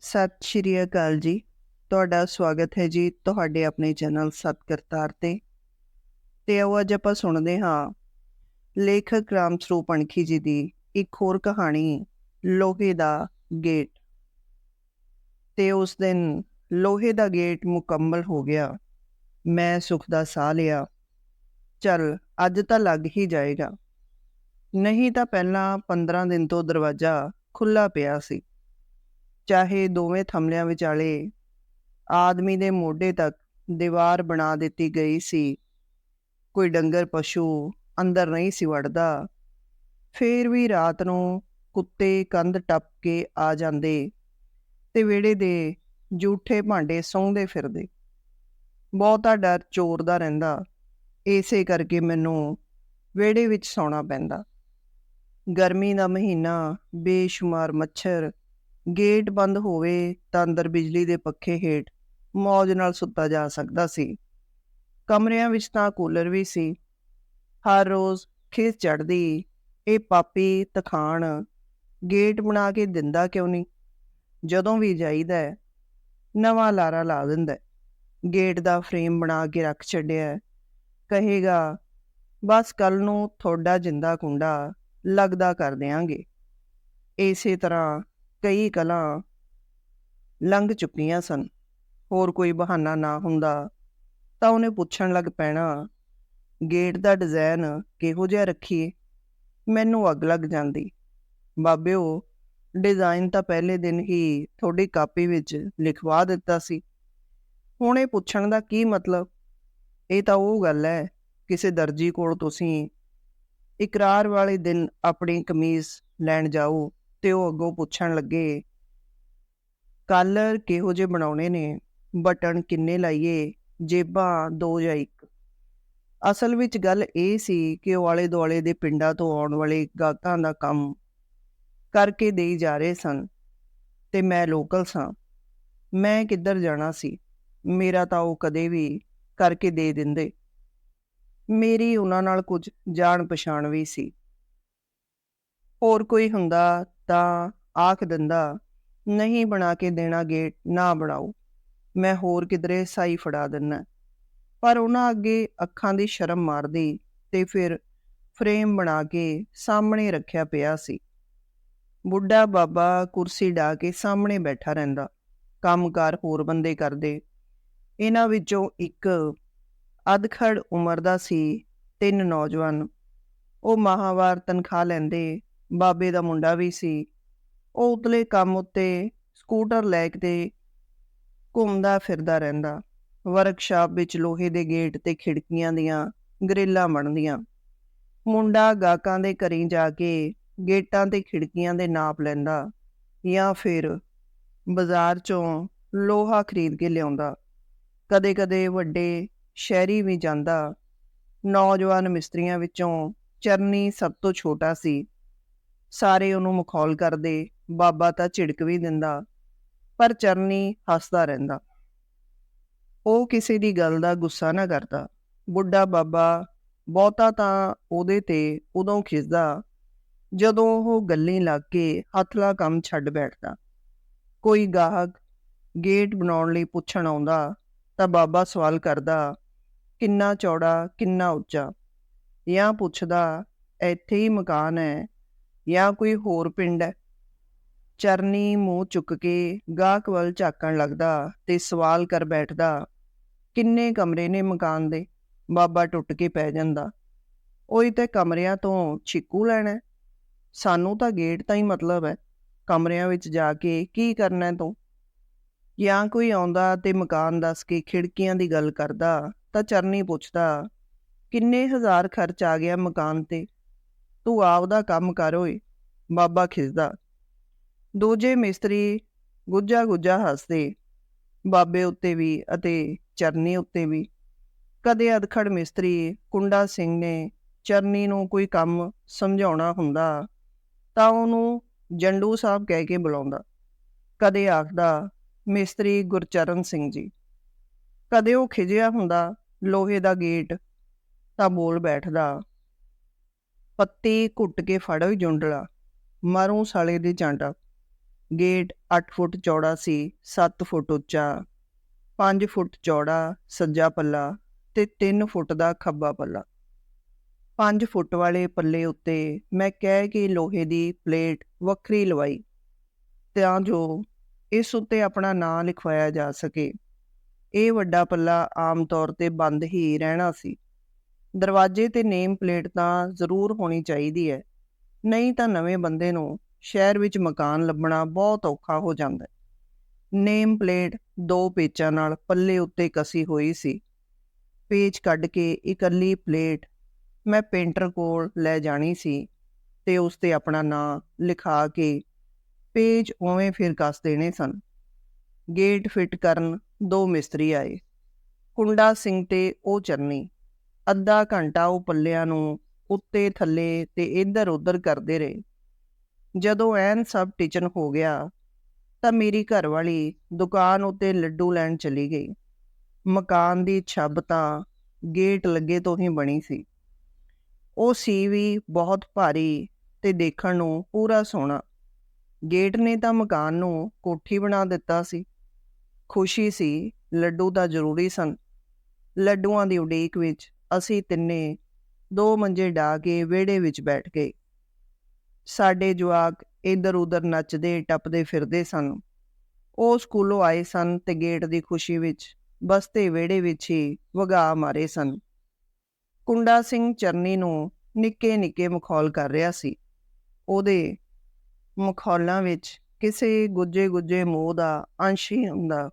ਸਤਿ ਸ਼੍ਰੀ ਅਕਾਲ ਜੀ। ਤੁਹਾਡਾ ਸਵਾਗਤ ਹੈ ਜੀ ਤੁਹਾਡੇ ਆਪਣੇ ਚੈਨਲ ਸਤਕਰਤਾਰ ਤੇ। ਤੇ ਆਓ ਅੱਜ ਆਪਾਂ ਸੁਣਦੇ ਹਾਂ ਲੇਖਕ ਰਾਮ ਸਰੂਪ ਅਣਖੀ ਜੀ ਦੀ ਇੱਕ ਹੋਰ ਕਹਾਣੀ, ਲੋਹੇ ਦਾ ਗੇਟ। ਤੇ ਉਸ ਦਿਨ ਲੋਹੇ ਦਾ ਗੇਟ ਮੁਕੰਮਲ ਹੋ ਗਿਆ। ਮੈਂ ਸੁਖ ਦਾ ਸਾਹ ਲਿਆ। ਚੱਲ, ਅੱਜ ਤਾਂ ਲੱਗ ਹੀ ਜਾਏਗਾ। ਨਹੀਂ ਤਾਂ ਪਹਿਲਾਂ 15 ਦਿਨ ਤੋਂ ਦਰਵਾਜ਼ਾ ਖੁੱਲਾ ਪਿਆ ਸੀ। ਚਾਹੇ ਦੋਵੇਂ ਥਮਲਿਆਂ ਵਿਚਾਲੇ ਆਦਮੀ ਦੇ ਮੋਢੇ ਤੱਕ ਦੀਵਾਰ ਬਣਾ ਦਿੱਤੀ ਗਈ ਸੀ। ਕੋਈ ਡੰਗਰ ਪਸ਼ੂ ਅੰਦਰ ਨਹੀਂ ਸੀ ਵੜਦਾ। ਫੇਰ ਵੀ ਰਾਤ ਨੂੰ ਕੁੱਤੇ ਕੰਧ ਟੱਪ ਕੇ ਆ ਜਾਂਦੇ ਤੇ ਵਿਹੜੇ ਦੇ ਜੂਠੇ ਭਾਂਡੇ ਸੌਂਦੇ ਫਿਰਦੇ। ਬਹੁਤਾ ਡਰ ਚੋਰ ਦਾ ਰਹਿੰਦਾ। ਇਸੇ ਕਰਕੇ ਮੈਨੂੰ ਵਿਹੜੇ ਵਿੱਚ ਸੌਣਾ ਪੈਂਦਾ। ਗਰਮੀ ਦਾ ਮਹੀਨਾ ਬੇਸ਼ੁਮਾਰ ਮੱਛਰ ਗੇਟ ਬੰਦ ਹੋਵੇ ਤਾਂ ਅੰਦਰ ਬਿਜਲੀ ਦੇ ਪੱਖੇ ਹੇਠ ਮੌਜ ਨਾਲ ਸੁੱਤਾ ਜਾ ਸਕਦਾ ਸੀ। ਕਮਰਿਆਂ ਵਿੱਚ ਤਾਂ ਕੂਲਰ ਵੀ ਸੀ। ਹਰ ਰੋਜ਼ ਖਿਸ ਚੜਦੀ ਇਹ ਪਾਪੀ ਤਖਾਨ ਗੇਟ ਬਣਾ ਕੇ ਦਿੰਦਾ ਕਿਉਂ ਨਹੀਂ? ਜਦੋਂ ਵੀ ਜਾਈਦਾ ਨਵਾਂ ਲਾਰਾ ਲਾ ਦਿੰਦਾ ਗੇਟ ਦਾ ਫਰੇਮ ਬਣਾ ਕੇ ਰੱਖ ਛੱਡਿਆ ਕਹੇਗਾ, ਬਸ ਕੱਲ ਨੂੰ ਤੁਹਾਡਾ ਜਿੰਦਾ ਕੁੰਡਾ ਲੱਗਦਾ ਕਰ ਦਿਆਂਗੇ। ਇਸੇ ਤਰ੍ਹਾਂ ਕਈ ਕਲਾਂ ਲੰਘ ਚੁੱਕੀਆਂ ਸਨ। ਹੋਰ ਕੋਈ ਬਹਾਨਾ ਨਾ ਹੁੰਦਾ। ਤਾਂ ਉਹਨੇ ਪੁੱਛਣ ਲੱਗ ਪੈਣਾ, ਗੇਟ ਦਾ ਡਿਜ਼ਾਈਨ ਕਿਹੋ ਜਿਹਾ ਰੱਖੀਏ? ਮੈਨੂੰ ਅੱਗ ਲੱਗ ਜਾਂਦੀ। ਬਾਬਿਓ ਡਿਜ਼ਾਈਨ ਤਾਂ ਪਹਿਲੇ ਦਿਨ ਹੀ ਤੁਹਾਡੀ ਕਾਪੀ ਵਿੱਚ ਲਿਖਵਾ ਦਿੱਤਾ ਸੀ। ਹੁਣ ਇਹ ਪੁੱਛਣ ਦਾ ਕੀ ਮਤਲਬ? ਇਹ ਤਾਂ ਉਹ ਗੱਲ ਹੈ, ਕਿਸੇ ਦਰਜੀ ਕੋਲ ਤੁਸੀਂ ਇਕਰਾਰ ਵਾਲੇ ਦਿਨ ਆਪਣੀ ਕਮੀਜ਼ ਲੈਣ ਜਾਓ। ਤੇ ਉਹ ਅੱਗੋਂ ਪੁੱਛਣ ਲੱਗੇ ਕਾਲਰ ਕਿਹੋ ਜਿਹੇ ਬਣਾਉਣੇ ਨੇ? ਬਟਨ ਕਿੰਨੇ ਲਾਈਏ? ਜੇਬਾਂ ਦੋ ਜਾਂ ਇੱਕ? ਅਸਲ ਵਿੱਚ ਗੱਲ ਇਹ ਸੀ ਕਿ ਉਹ ਆਲੇ ਦੁਆਲੇ ਦੇ ਪਿੰਡਾਂ ਤੋਂ ਆਉਣ ਵਾਲੇ ਗਾਹਕਾਂ ਦਾ ਕੰਮ ਕਰਕੇ ਦੇਈ ਜਾ ਰਹੇ ਸਨ ਤੇ ਮੈਂ ਲੋਕਲ ਸਾਂ। ਮੈਂ ਕਿੱਧਰ ਜਾਣਾ ਸੀ? ਮੇਰਾ ਤਾਂ ਉਹ ਕਦੇ ਵੀ ਕਰਕੇ ਦੇ ਦਿੰਦੇ। ਮੇਰੀ ਉਹਨਾਂ ਨਾਲ ਕੁਝ ਜਾਣ ਪਛਾਣ ਵੀ ਸੀ। ਹੋਰ ਕੋਈ ਹੁੰਦਾ ਤਾਂ ਆਖ ਦਿੰਦਾ, ਨਹੀਂ ਬਣਾ ਕੇ ਦੇਣਾ ਗੇਟ, ਨਾ ਬਣਾਓ। ਮੈਂ ਹੋਰ ਕਿਧਰੇ ਸਾਈ ਫੜਾ ਦਿੰਨਾ ਪਰ ਉਹਨਾਂ ਅੱਗੇ ਅੱਖਾਂ ਦੀ ਸ਼ਰਮ ਮਾਰਦੀ ਤੇ ਫਿਰ ਫਰੇਮ ਬਣਾ ਕੇ ਸਾਹਮਣੇ ਰੱਖਿਆ ਪਿਆ ਸੀ। ਬੁੱਢਾ ਬਾਬਾ ਕੁਰਸੀ ਢਾ ਕੇ ਸਾਹਮਣੇ ਬੈਠਾ ਰਹਿੰਦਾ। ਕੰਮਕਾਰ ਹੋਰ ਬੰਦੇ ਕਰਦੇ। ਇਹਨਾਂ ਵਿੱਚੋਂ ਇੱਕ ਅਧਖੜ ਉਮਰ ਦਾ ਸੀ, ਤਿੰਨ ਨੌਜਵਾਨ। ਉਹ ਮਾਹਵਾਰ ਤਨਖਾਹ ਲੈਂਦੇ ਬਾਬੇ ਦਾ ਮੁੰਡਾ ਵੀ ਸੀ। ਉਹ ਉਤਲੇ ਕੰਮ ਉੱਤੇ ਸਕੂਟਰ ਲੈ ਕੇ ਘੁੰਮਦਾ ਫਿਰਦਾ ਰਹਿੰਦਾ। ਵਰਕਸ਼ਾਪ ਵਿੱਚ ਲੋਹੇ ਦੇ ਗੇਟ ਤੇ ਖਿੜਕੀਆਂ ਦੀਆਂ ਗ੍ਰਿਲਾਂ ਬਣਦੀਆਂ। ਮੁੰਡਾ ਗਾਹਕਾਂ ਦੇ ਘਰੀਂ ਜਾ ਕੇ ਗੇਟਾਂ ਤੇ ਖਿੜਕੀਆਂ ਦੇ ਨਾਪ ਲੈਂਦਾ ਜਾਂ ਫਿਰ ਬਾਜ਼ਾਰ ਚੋਂ ਲੋਹਾ ਖਰੀਦ ਕੇ ਲਿਆਉਂਦਾ। ਕਦੇ-ਕਦੇ ਵੱਡੇ ਸ਼ਹਿਰੀ ਵੀ ਜਾਂਦਾ। ਨੌਜਵਾਨ ਮਿਸਤਰੀਆਂ ਵਿੱਚੋਂ ਚਰਨੀ ਸਭ ਤੋਂ ਛੋਟਾ ਸੀ। ਸਾਰੇ ਉਹਨੂੰ ਮਖੌਲ ਕਰਦੇ, ਬਾਬਾ ਤਾਂ ਝਿੜਕ ਵੀ ਦਿੰਦਾ, ਪਰ ਚਰਨੀ ਹੱਸਦਾ ਰਹਿੰਦਾ। ਉਹ ਕਿਸੇ ਦੀ ਗੱਲ ਦਾ ਗੁੱਸਾ ਨਾ ਕਰਦਾ। ਬੁੱਢਾ ਬਾਬਾ ਬਹੁਤਾ ਤਾਂ ਉਹਦੇ ਤੇ ਉਦੋਂ ਖਿਸਦਾ ਜਦੋਂ ਉਹ ਗੱਲੀ ਲੱਗ ਕੇ ਹੱਥਲਾ ਕੰਮ ਛੱਡ ਬੈਠਦਾ। ਕੋਈ ਗਾਹਕ ਗੇਟ ਬਣਾਉਣ ਲਈ ਪੁੱਛਣ ਆਉਂਦਾ, ਤਾਂ ਬਾਬਾ ਸਵਾਲ ਕਰਦਾ, ਕਿੰਨਾ ਚੌੜਾ, ਕਿੰਨਾ ਉੱਚਾ? ਜਾਂ ਪੁੱਛਦਾ, ਇੱਥੇ ਹੀ ਮਕਾਨ ਹੈ ਜਾਂ ਕੋਈ ਹੋਰ ਪਿੰਡ ਹੈ? ਚਰਨੀ ਮੂੰਹ ਚੁੱਕ ਕੇ ਗਾਹਕ ਵੱਲ ਝਾਕਣ ਲੱਗਦਾ ਤੇ ਸਵਾਲ ਕਰ ਬੈਠਦਾ, ਕਿੰਨੇ ਕਮਰੇ ਨੇ ਮਕਾਨ ਦੇ? ਬਾਬਾ ਟੁੱਟ ਕੇ ਪੈ ਜਾਂਦਾ। ਉਹੀ ਤੇ ਕਮਰਿਆਂ ਤੋਂ ਛਿੱਕੂ ਲੈਣਾ ਸਾਨੂੰ ਤਾਂ ਗੇਟ ਤਾਂ ਹੀ ਮਤਲਬ ਹੈ। ਕਮਰਿਆਂ ਵਿੱਚ ਜਾ ਕੇ ਕੀ ਕਰਨਾ ਤੂੰ? ਜਾਂ ਕੋਈ ਆਉਂਦਾ ਤੇ ਮਕਾਨ ਦੱਸ ਕੇ ਖਿੜਕੀਆਂ ਦੀ ਗੱਲ ਕਰਦਾ ਤਾਂ ਚਰਨੀ ਪੁੱਛਦਾ, ਕਿੰਨੇ ਹਜ਼ਾਰ ਖਰਚ ਆ ਗਿਆ ਮਕਾਨ ਤੇ? ਤੂੰ ਆਪਦਾ ਕੰਮ ਕਰ ਓਏ, ਬਾਬਾ ਖਿਸਦਾ। ਦੂਜੇ ਮਿਸਤਰੀ ਗੁੱਜਾ ਗੁੱਜਾ ਹੱਸਦੇ, ਬਾਬੇ ਉੱਤੇ ਵੀ ਅਤੇ ਚਰਨੀ ਉੱਤੇ ਵੀ। ਕਦੇ ਅਧਖੜ ਮਿਸਤਰੀ ਕੁੰਡਾ ਸਿੰਘ ਨੇ ਚਰਨੀ ਨੂੰ ਕੋਈ ਕੰਮ ਸਮਝਾਉਣਾ ਹੁੰਦਾ ਤਾਂ ਉਹਨੂੰ ਜੰਡੂ ਸਾਹਿਬ ਕਹਿ ਕੇ ਬੁਲਾਉਂਦਾ। ਕਦੇ ਆਖਦਾ, ਮਿਸਤਰੀ ਗੁਰਚਰਨ ਸਿੰਘ ਜੀ। ਕਦੇ ਉਹ ਖਿਜਿਆ ਹੁੰਦਾ ਲੋਹੇ ਦਾ ਗੇਟ ਤਾਂ ਬੋਲ ਬੈਠਦਾ ਪੱਤੀ ਘੁੱਟ ਕੇ ਫੜੋ ਜੁੰਡਲਾ, ਮਾਰੂ ਸਾਲੇ ਦੇ ਚਾਂਟਾ ਗੇਟ 8 ਫੁੱਟ ਚੌੜਾ ਸੀ 7 ਫੁੱਟ ਉੱਚਾ 5 ਫੁੱਟ ਚੌੜਾ, ਸੱਜਾ ਪੱਲਾ ਤੇ 3 ਫੁੱਟ ਦਾ ਖੱਬਾ ਪੱਲਾ। 5 ਫੁੱਟ ਵਾਲੇ ਪੱਲੇ ਉੱਤੇ ਮੈਂ ਕਹਿ ਕੇ ਲੋਹੇ ਦੀ ਪਲੇਟ ਵੱਖਰੀ ਲਵਾਈ, ਤਾਂ ਜੋ ਇਸ ਉੱਤੇ ਆਪਣਾ ਨਾਂ ਲਿਖਵਾਇਆ ਜਾ ਸਕੇ। ਇਹ ਵੱਡਾ ਪੱਲਾ ਆਮ ਤੌਰ ਤੇ ਬੰਦ ਹੀ ਰਹਿਣਾ ਸੀ। ਦਰਵਾਜ਼ੇ ਤੇ ਨੇਮ ਪਲੇਟ ਤਾਂ ਜ਼ਰੂਰ ਹੋਣੀ ਚਾਹੀਦੀ ਹੈ। ਨਹੀਂ ਤਾਂ ਨਵੇਂ ਬੰਦੇ ਨੂੰ ਸ਼ਹਿਰ ਵਿੱਚ ਮਕਾਨ ਲੱਭਣਾ ਬਹੁਤ ਔਖਾ ਹੋ ਜਾਂਦਾ ਹੈ। ਨੇਮ ਪਲੇਟ ਦੋ ਪੇਚਾਂ ਨਾਲ ਪੱਲੇ ਉੱਤੇ ਕਸੀ ਹੋਈ ਸੀ। ਪੇਚ ਕੱਢ ਕੇ ਇਕੱਲੀ ਪਲੇਟ ਮੈਂ ਪੇਂਟਰ ਕੋਲ ਲੈ ਜਾਣੀ ਸੀ ਤੇ ਉਸ ਤੇ ਆਪਣਾ ਨਾਂ ਲਿਖਾ ਕੇ ਪੇਜ ਉਵੇਂ ਫਿਰ ਕੱਸ ਦੇਣੇ ਸਨ। ਗੇਟ ਫਿੱਟ ਕਰਨ ਦੋ ਮਿਸਤਰੀ ਆਏ। ਕੁੰਡਾ ਸਿੰਘ ਤੇ ਉਹ ਚਰਨੀ। ਅੱਧਾ ਘੰਟਾ ਉਹ ਪੱਲਿਆਂ ਨੂੰ ਉੱਤੇ, ਥੱਲੇ ਤੇ ਇੱਧਰ ਉੱਧਰ ਕਰਦੇ ਰਹੇ। ਜਦੋਂ ਐਨ ਸਭ ਟਿਚਨ ਹੋ ਗਿਆ ਤਾਂ ਮੇਰੀ ਘਰਵਾਲੀ ਦੁਕਾਨ ਉੱਤੇ ਲੱਡੂ ਲੈਣ ਚਲੀ ਗਈ। ਮਕਾਨ ਦੀ ਛੱਬ ਤਾਂ ਗੇਟ ਲੱਗੇ ਤੋਂ ਹੀ ਬਣੀ ਸੀ। ਉਹ ਸੀ ਵੀ ਬਹੁਤ ਭਾਰੀ ਤੇ ਦੇਖਣ ਨੂੰ ਪੂਰਾ ਸੋਹਣਾ। ਗੇਟ ਨੇ ਤਾਂ ਮਕਾਨ ਨੂੰ ਕੋਠੀ ਬਣਾ ਦਿੱਤਾ ਸੀ। ਖੁਸ਼ੀ ਸੀ, ਲੱਡੂ ਤਾਂ ਜ਼ਰੂਰੀ ਸਨ। ਲੱਡੂਆਂ ਦੀ ਉਡੀਕ ਵਿੱਚ ਅਸੀਂ ਤਿੰਨੇ ਦੋ ਮੰਜੇ ਢਾ ਕੇ ਵਿਹੜੇ ਵਿੱਚ ਬੈਠ ਗਏ। ਸਾਡੇ ਜਵਾਕ ਇੱਧਰ ਉੱਧਰ ਨੱਚਦੇ, ਟੱਪਦੇ ਫਿਰਦੇ ਸਨ। ਉਹ ਸਕੂਲੋਂ ਆਏ ਸਨ ਤੇ ਗੇਟ ਦੀ ਖੁਸ਼ੀ ਵਿੱਚ ਬਸਤੇ ਵਿਹੜੇ ਵਿੱਚ ਹੀ ਵਗਾ ਮਾਰੇ ਸਨ। ਕੁੰਡਾ ਸਿੰਘ ਚਰਨੀ ਨੂੰ ਨਿੱਕੇ ਨਿੱਕੇ ਮਖੌਲ ਕਰ ਰਿਹਾ ਸੀ। ਉਹਦੇ ਮਖੌਲਾਂ ਵਿੱਚ ਕਿਸੇ ਗੁੱਜੇ ਗੁੱਜੇ ਮੋਹ ਦਾ ਅੰਸ਼ ਹੀ ਹੁੰਦਾ।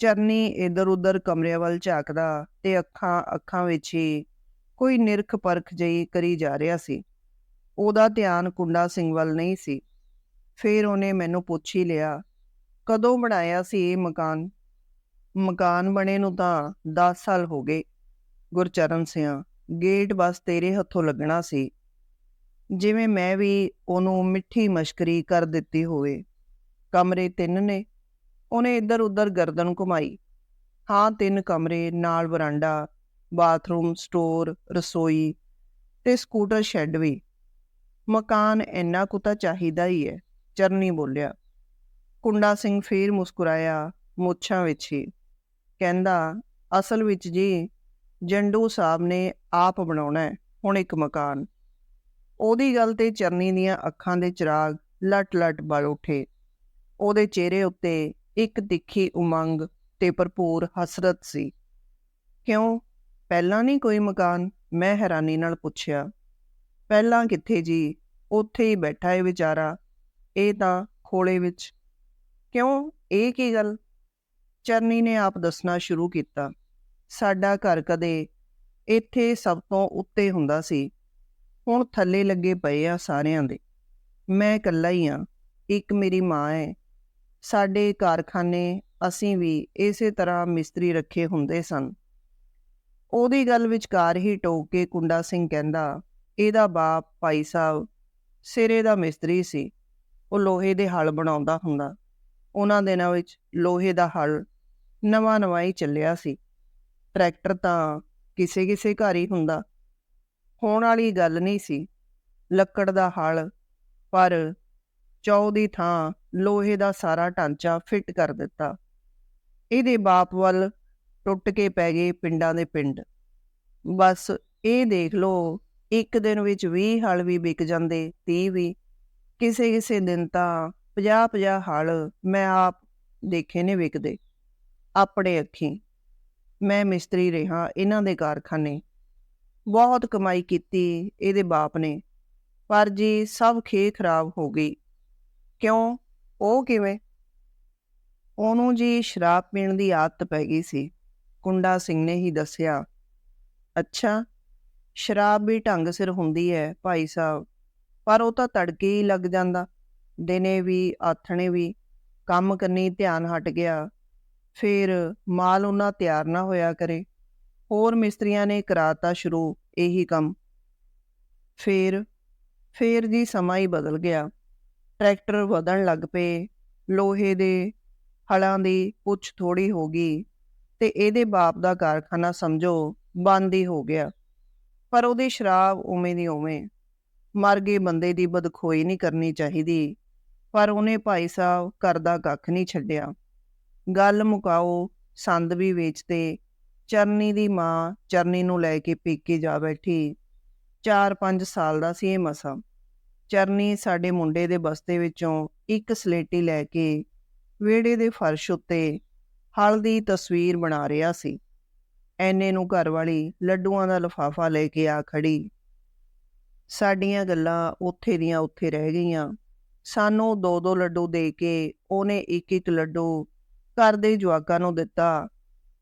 ਚਰਨੀ ਇੱਧਰ ਉੱਧਰ ਕਮਰਿਆਂ ਵੱਲ ਝਾਕਦਾ ਤੇ ਅੱਖਾਂ ਅੱਖਾਂ ਵਿੱਚ ਹੀ ਕੋਈ ਨਿਰਖ ਪਰਖ ਜਈ ਕਰੀ ਜਾ ਰਿਹਾ ਸੀ। ਉਹਦਾ ਧਿਆਨ ਕੁੰਡਾ ਸਿੰਘ ਵੱਲ ਨਹੀਂ ਸੀ। ਫਿਰ ਉਹਨੇ ਮੈਨੂੰ ਪੁੱਛ ਹੀ ਲਿਆ, ਕਦੋਂ ਬਣਾਇਆ ਸੀ ਇਹ ਮਕਾਨ? ਮਕਾਨ ਬਣੇ ਨੂੰ ਤਾਂ 10 ਸਾਲ ਹੋ ਗਏ, ਗੁਰਚਰਨ ਸਿਆ। ਗੇਟ ਬਸ ਤੇਰੇ ਹੱਥੋਂ ਲੱਗਣਾ ਸੀ। ਜਿਵੇਂ ਮੈਂ ਵੀ ਉਹਨੂੰ ਮਿੱਠੀ ਮਸ਼ਕਰੀ ਕਰ ਦਿੱਤੀ ਹੋਵੇ। ਕਮਰੇ ਤਿੰਨ ਨੇ ਉਹਨੇ ਇੱਧਰ ਉੱਧਰ ਗਰਦਨ ਘੁਮਾਈ। ਹਾਂ, ਤਿੰਨ ਕਮਰੇ, ਨਾਲ ਵਰਾਂਡਾ, ਬਾਥਰੂਮ, ਸਟੋਰ, ਰਸੋਈ ਤੇ ਸਕੂਟਰ ਸ਼ੈੱਡ ਵੀ। ਮਕਾਨ ਇੰਨਾ ਕੁ ਤਾਂ ਚਾਹੀਦਾ ਹੀ ਹੈ, ਚਰਨੀ ਬੋਲਿਆ। ਕੁੰਡਾ ਸਿੰਘ ਫੇਰ ਮੁਸਕਰਾਇਆ, ਮੁੱਛਾਂ ਵਿੱਚ ਹੀ। ਕਹਿੰਦਾ, ਅਸਲ ਵਿੱਚ ਜੀ, ਜੰਡੂ ਸਾਹਿਬ ਨੇ ਆਪ ਬਣਾਉਣਾ ਹੈ, ਹੁਣ ਇੱਕ ਮਕਾਨ। ਉਹਦੀ ਗੱਲ ਤੇ ਚਰਨੀ ਦੀਆਂ ਅੱਖਾਂ ਦੇ ਚਿਰਾਗ ਲਟ-ਲਟ ਬਲ ਉੱਠੇ। ਉਹਦੇ ਚਿਹਰੇ ਉੱਤੇ ਇੱਕ ਤਿੱਖੀ ਉਮੰਗ ਤੇ ਭਰਪੂਰ ਹਸਰਤ ਸੀ। ਕਿਉਂ? ਪਹਿਲਾਂ ਨਹੀਂ ਕੋਈ ਮਕਾਨ? ਮੈਂ ਹੈਰਾਨੀ ਨਾਲ ਪੁੱਛਿਆ। ਪਹਿਲਾਂ ਕਿੱਥੇ ਜੀ? ਉੱਥੇ ਹੀ ਬੈਠਾ ਏ ਵਿਚਾਰਾ। ਇਹ ਤਾਂ ਖੋਲੇ ਵਿੱਚ। ਕਿਉਂ? ਇਹ ਕੀ ਗੱਲ? ਚਰਨੀ ਨੇ ਆਪ ਦੱਸਣਾ ਸ਼ੁਰੂ ਕੀਤਾ। ਸਾਡਾ ਘਰ ਕਦੇ ਇੱਥੇ ਸਭ ਤੋਂ ਉੱਤੇ ਹੁੰਦਾ ਸੀ। ਹੁਣ ਥੱਲੇ ਲੱਗੇ ਪਏ ਆ ਸਾਰਿਆਂ ਦੇ। ਮੈਂ ਇਕੱਲਾ ਹੀ ਆ। ਇੱਕ ਮੇਰੀ ਮਾਂ ਹੈ ਸਾਡੇ ਕਾਰਖਾਨੇ ਅਸੀਂ ਵੀ ਇਸੇ ਤਰ੍ਹਾਂ ਮਿਸਤਰੀ ਰੱਖੇ ਹੁੰਦੇ ਸਨ। ਉਹਦੀ ਗੱਲ ਵਿਚਕਾਰ ਹੀ ਟੋਕ ਕੇ ਕੁੰਡਾ ਸਿੰਘ ਕਹਿੰਦਾ, ਇਹਦਾ ਬਾਪ ਭਾਈ ਸਾਹਿਬ ਸਿਰੇ ਦਾ ਮਿਸਤਰੀ ਸੀ। ਉਹ ਲੋਹੇ ਦੇ ਹਲ ਬਣਾਉਂਦਾ ਹੁੰਦਾ। ਉਹਨਾਂ ਦਿਨਾਂ ਵਿੱਚ ਲੋਹੇ ਦਾ ਹਲ ਨਵਾਂ ਨਵਾਂ ਹੀ ਚੱਲਿਆ ਸੀ। ਟਰੈਕਟਰ ਤਾਂ ਕਿਸੇ ਕਿਸੇ ਘਰ ਹੀ ਹੁੰਦਾ। ਹੋਣ ਵਾਲੀ ਗੱਲ ਨਹੀਂ ਸੀ। ਲੱਕੜ ਦਾ ਹਲ ਪਰ ਚੌ ਦੀ ਥਾਂ ਲੋਹੇ ਦਾ ਸਾਰਾ ਢਾਂਚਾ ਫਿੱਟ ਕਰ ਦਿੱਤਾ। ਇਹਦੇ ਬਾਪ ਵੱਲ ਟੁੱਟ ਕੇ ਪੈ ਗਏ ਪਿੰਡਾਂ ਦੇ ਪਿੰਡ। ਬਸ ਇਹ ਦੇਖ ਲਓ, ਇੱਕ ਦਿਨ ਵਿੱਚ 20 ਹਲ ਵੀ ਵਿਕ ਜਾਂਦੇ 30 ਵੀ। ਕਿਸੇ ਕਿਸੇ ਦਿਨ ਤਾਂ 50 50 ਹਲ ਮੈਂ ਆਪ ਦੇਖੇ ਨੇ ਵਿਕਦੇ। ਆਪਣੇ ਅੱਖੀਂ ਮੈਂ ਮਿਸਤਰੀ ਰਿਹਾ ਇਹਨਾਂ ਦੇ ਕਾਰਖਾਨੇ। ਬਹੁਤ ਕਮਾਈ ਕੀਤੀ ਇਹਦੇ ਬਾਪ ਨੇ, ਪਰ ਜੀ ਸਭ ਖੇ ਖਰਾਬ ਹੋ ਗਈ। ਕਿਉਂ? ਉਹ ਕਿਵੇਂ? ਉਹਨੂੰ ਜੀ ਸ਼ਰਾਬ ਪੀਣ ਦੀ ਆਦਤ ਪੈ ਗਈ ਸੀ। ਕੁੰਡਾ ਸਿੰਘ ਨੇ ਹੀ ਦੱਸਿਆ, ਅੱਛਾ, ਸ਼ਰਾਬ ਵੀ ਢੰਗ ਸਿਰ ਹੁੰਦੀ ਹੈ ਭਾਈ ਸਾਹਿਬ, ਪਰ ਉਹ ਤਾਂ ਤੜਕੇ ਹੀ ਲੱਗ ਜਾਂਦਾ, ਦਿਨੇ ਵੀ, ਆਥਣੇ ਵੀ, ਕੰਮ ਕਰਨੀ ਧਿਆਨ ਹਟ ਗਿਆ। ਫਿਰ ਮਾਲ ਉਹਨਾਂ ਤਿਆਰ ਨਾ ਹੋਇਆ ਕਰੇ। ਹੋਰ ਮਿਸਤਰੀਆਂ ਨੇ ਕਰਾਤਾ ਸ਼ੁਰੂ, ਇਹੀ ਕੰਮ। ਫਿਰ ਫਿਰ ਜੀ ਸਮਾਂ ਹੀ ਬਦਲ ਗਿਆ। ਟਰੈਕਟਰ ਵਧਣ ਲੱਗ ਪਏ, ਲੋਹੇ ਦੇ ਹਲਾਂ ਦੀ ਪੁੱਛ ਥੋੜੀ ਹੋ ਗਈ ਤੇ ਇਹਦੇ ਬਾਪ ਦਾ ਕਾਰਖਾਨਾ ਸਮਝੋ ਬੰਦ ਹੀ ਹੋ ਗਿਆ। ਪਰ ਉਹਦੀ ਸ਼ਰਾਬ ਉਵੇਂ ਦੀ ਉਵੇਂ, ਮਰ ਗਏ ਬੰਦੇ ਦੀ ਬਦਖੋਈ ਨਹੀਂ ਕਰਨੀ ਚਾਹੀਦੀ, ਪਰ ਉਹਨੇ ਭਾਈ ਸਾਹਿਬ ਘਰ ਦਾ ਕੱਖ ਨਹੀਂ ਛੱਡਿਆ। ਗੱਲ ਮੁਕਾਓ ਸੰਦ ਵੀ ਵੇਚਤੇ ਚਰਨੀ ਦੀ ਮਾਂ ਚਰਨੀ ਨੂੰ ਲੈ ਕੇ ਪੀਕੇ ਜਾ ਬੈਠੀ 4-5 ਸਾਲ ਦਾ ਸੀ ਇਹ ਮਸਾ। ਚਰਨੀ ਸਾਡੇ ਮੁੰਡੇ ਦੇ ਬਸਤੇ ਵਿੱਚੋਂ ਇੱਕ ਸਲੇਟੀ ਲੈ ਕੇ ਵਿਹੜੇ ਦੇ ਫਰਸ਼ ਉੱਤੇ ਹਲ ਦੀ ਤਸਵੀਰ ਬਣਾ ਰਿਹਾ ਸੀ। ਐਨੇ ਨੂੰ ਘਰ ਵਾਲੀ ਲੱਡੂਆਂ ਦਾ ਲਫਾਫਾ ਲੈ ਕੇ ਆ ਖੜੀ। ਸਾਡੀਆਂ ਗੱਲਾਂ ਉੱਥੇ ਦੀਆਂ ਉੱਥੇ ਰਹਿ ਗਈਆਂ। ਸਾਨੂੰ ਦੋ ਦੋ ਲੱਡੂ ਦੇ ਕੇ ਉਹਨੇ ਇੱਕ ਇੱਕ ਲੱਡੂ ਘਰ ਦੇ ਜਵਾਕਾਂ ਨੂੰ ਦਿੱਤਾ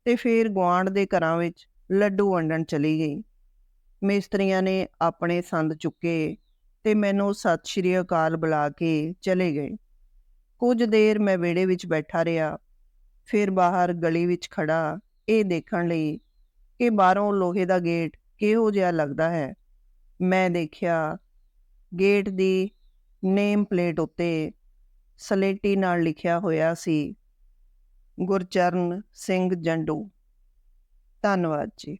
ਤੇ ਫਿਰ ਗੁਆਂਢ ਦੇ ਘਰਾਂ ਵਿੱਚ ਲੱਡੂ ਵੰਡਣ ਚਲੀ ਗਈ। ਮਿਸਤਰੀਆਂ ਨੇ ਆਪਣੇ ਸੰਦ ਚੁੱਕੇ ਤੇ ਮੈਨੂੰ ਸਤਿ ਸ਼੍ਰੀ ਅਕਾਲ ਬੁਲਾ ਕੇ ਚਲੇ ਗਏ। ਕੁਝ ਦੇਰ ਮੈਂ ਵਿਹੜੇ ਵਿੱਚ ਬੈਠਾ ਰਿਹਾ, ਫਿਰ ਬਾਹਰ ਗਲੀ ਵਿੱਚ ਖੜਾ ਇਹ ਦੇਖਣ ਲਈ ਕਿ ਬਾਹਰੋਂ ਲੋਹੇ ਦਾ ਗੇਟ ਕਿਹੋ ਜਿਹਾ ਲੱਗਦਾ ਹੈ। ਮੈਂ ਦੇਖਿਆ, ਗੇਟ ਦੀ ਨੇਮ ਪਲੇਟ ਉੱਤੇ ਸਲੇਟੀ ਨਾਲ ਲਿਖਿਆ ਹੋਇਆ ਸੀ, ਗੁਰਚਰਨ ਸਿੰਘ ਜੰਡੂ। ਧੰਨਵਾਦ ਜੀ।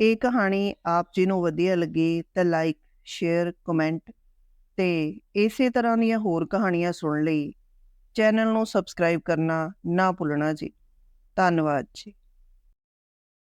ਇਹ ਕਹਾਣੀ ਆਪ ਜੀ ਨੂੰ ਵਧੀਆ ਲੱਗੀ ਤਾਂ ਲਾਈਕ ਸ਼ੇਅਰ ਕਮੈਂਟ ਤੇ ਇਸੇ ਤਰ੍ਹਾਂ ਦੀਆਂ ਹੋਰ ਕਹਾਣੀਆਂ ਸੁਣਨ ਲਈ ਚੈਨਲ ਨੂੰ ਸਬਸਕ੍ਰਾਈਬ ਕਰਨਾ ਨਾ ਭੁੱਲਣਾ ਜੀ। ਧੰਨਵਾਦ ਜੀ।